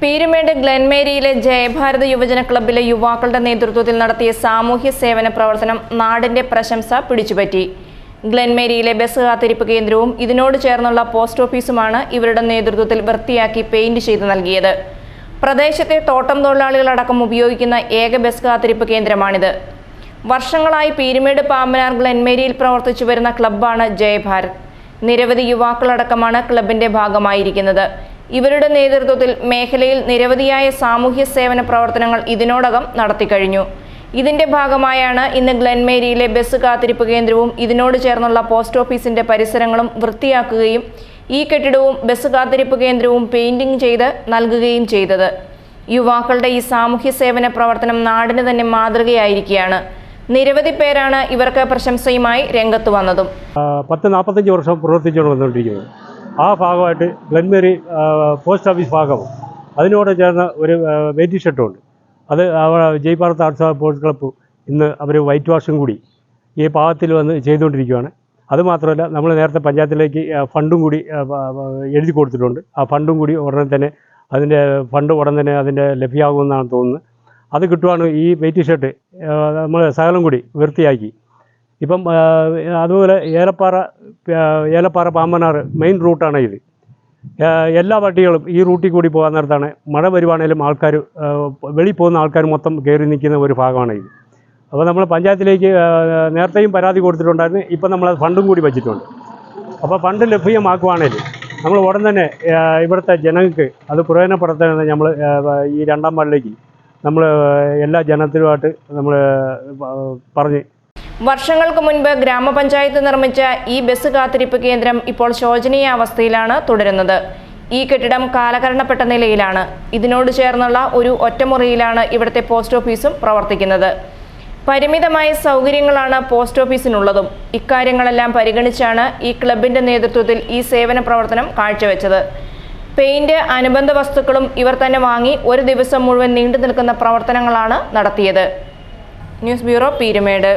പീരുമേട് ഗ്ലെൻമേരിയിലെ ജയഭാരത് യുവജന ക്ലബ്ബിലെ യുവാക്കളുടെ നേതൃത്വത്തിൽ നടത്തിയ സാമൂഹ്യ സേവന പ്രവർത്തനം നാടിന്റെ പ്രശംസ പിടിച്ചുപറ്റി. ഗ്ലെൻമേരിയിലെ ബസ് കാത്തിരിപ്പ് കേന്ദ്രവും ഇതിനോട് ചേർന്നുള്ള പോസ്റ്റ് ഓഫീസുമാണ് ഇവരുടെ നേതൃത്വത്തിൽ വൃത്തിയാക്കി പെയിന്റ് ചെയ്ത് നൽകിയത്. പ്രദേശത്തെ തോട്ടം തൊഴിലാളികളടക്കം ഉപയോഗിക്കുന്ന ഏക ബസ് കാത്തിരിപ്പ് കേന്ദ്രമാണിത്. വർഷങ്ങളായി പീരുമേട് പാമ്പനാർ ഗ്ലെൻമേരിയിൽ പ്രവർത്തിച്ചു വരുന്ന ക്ലബ്ബാണ് ജയഭാരത്. നിരവധി യുവാക്കളടക്കമാണ് ക്ലബിന്റെ ഭാഗമായിരിക്കുന്നത്. ഇവരുടെ നേതൃത്വത്തിൽ മേഖലയിൽ നിരവധിയായ സാമൂഹ്യ സേവന പ്രവർത്തനങ്ങൾ ഇതിനോടകം നടത്തിക്കഴിഞ്ഞു ഇതിന്റെ ഭാഗമായാണ് ഇന്ന് ഗ്ലെൻമേരിയിലെ ബസ് കാത്തിരിപ്പ് കേന്ദ്രവും ഇതിനോട് ചേർന്നുള്ള പോസ്റ്റ് ഓഫീസിന്റെ പരിസരങ്ങളും വൃത്തിയാക്കുകയും ഈ കെട്ടിടവും ബസ് കാത്തിരിപ്പ് കേന്ദ്രവും പെയിന്റിംഗ് ചെയ്ത് നൽകുകയും ചെയ്തത്. യുവാക്കളുടെ ഈ സാമൂഹ്യ സേവന പ്രവർത്തനം നാടിന് തന്നെ മാതൃകയായിരിക്കുകയാണ്. നിരവധി പേരാണ് ഇവർക്ക് പ്രശംസയുമായി രംഗത്ത് വന്നതും. പത്ത് നാൽപ്പത്തഞ്ച് വർഷം പ്രവർത്തിച്ചുകൊണ്ട് വന്നുകൊണ്ടിരിക്കുന്നത്. ആ ഭാഗമായിട്ട് ഗ്ലൻമേരി പോസ്റ്റ് ഓഫീസ് ഭാഗം അതിനോട് ചേർന്ന ഒരു വെയിറ്റിംഗ് ഷെഡുണ്ട് അത് Jai Bharat arts sports club ഇന്ന് അവർ വൈറ്റ് വാഷും കൂടി ഈ പാകത്തിൽ വന്ന് ചെയ്തുകൊണ്ടിരിക്കുകയാണ് അതുമാത്രമല്ല നമ്മൾ നേരത്തെ പഞ്ചായത്തിലേക്ക് ഫണ്ടും കൂടി എഴുതി കൊടുത്തിട്ടുണ്ട്. ആ ഫണ്ടും കൂടി ഉടനെ തന്നെ അതിന്റെ ഫണ്ട് ഉടൻ തന്നെ അതിന്റെ ലഭ്യമാകുമെന്നാണ് തോന്നുന്നത്. അത് കിട്ടുവാണ് ഈ വെയിറ്റ് ഷർട്ട് നമ്മൾ സകലം കൂടി വൃത്തിയാക്കി. ഇപ്പം അതുപോലെ ഏലപ്പാറ ഏലപ്പാറ പാമ്പനാറ് മെയിൻ റൂട്ടാണ് ഇത്. എല്ലാ വണ്ടികളും ഈ റൂട്ടിൽ കൂടി പോകാൻ നേരത്താണ് മഴ വരുവാണേലും ആൾക്കാർ വെളി പോകുന്ന ആൾക്കാർ മൊത്തം കയറി നിൽക്കുന്ന ഒരു ഭാഗമാണ് ഇത്. അപ്പോൾ നമ്മൾ പഞ്ചായത്തിലേക്ക് നേരത്തെയും പരാതി കൊടുത്തിട്ടുണ്ടായിരുന്നു. ഇപ്പം നമ്മൾ ഫണ്ടും കൂടി വെച്ചിട്ടുണ്ട്. അപ്പോൾ ഫണ്ട് ലഭ്യമാക്കുവാണേൽ നമ്മൾ ഉടൻ തന്നെ ഇവിടുത്തെ ജനങ്ങൾക്ക് അത് പ്രയോജനപ്പെടുത്താൻ നമ്മൾ ഈ രണ്ടാം വാർഡിലേക്ക് നമ്മൾ എല്ലാ ജനത്തിലുമായിട്ട് നമ്മൾ പറഞ്ഞ് വർഷങ്ങൾക്ക് മുൻപ് ഗ്രാമപഞ്ചായത്ത് നിർമ്മിച്ച ഈ ബസ് കാത്തിരിപ്പ് കേന്ദ്രം ഇപ്പോൾ ശോചനീയാവസ്ഥയിലാണ് തുടരുന്നത്. ഈ കെട്ടിടം കാലകരണപ്പെട്ട നിലയിലാണ്. ഇതിനോട് ചേർന്നുള്ള ഒരു ഒറ്റമുറിയിലാണ് ഇവിടുത്തെ പോസ്റ്റ് ഓഫീസും പ്രവർത്തിക്കുന്നത്. പരിമിതമായ സൗകര്യങ്ങളാണ് പോസ്റ്റ് ഓഫീസിനുള്ളതും. ഇക്കാര്യങ്ങളെല്ലാം പരിഗണിച്ചാണ് ഈ ക്ലബിന്റെ നേതൃത്വത്തിൽ ഈ സേവന പ്രവർത്തനം കാഴ്ചവെച്ചത്. പെയിന്റ് അനുബന്ധ വസ്തുക്കളും ഇവർ തന്നെ വാങ്ങി ഒരു ദിവസം മുഴുവൻ നീണ്ടു നിൽക്കുന്ന പ്രവർത്തനങ്ങളാണ് നടത്തിയത്. News bureau Peerumedu.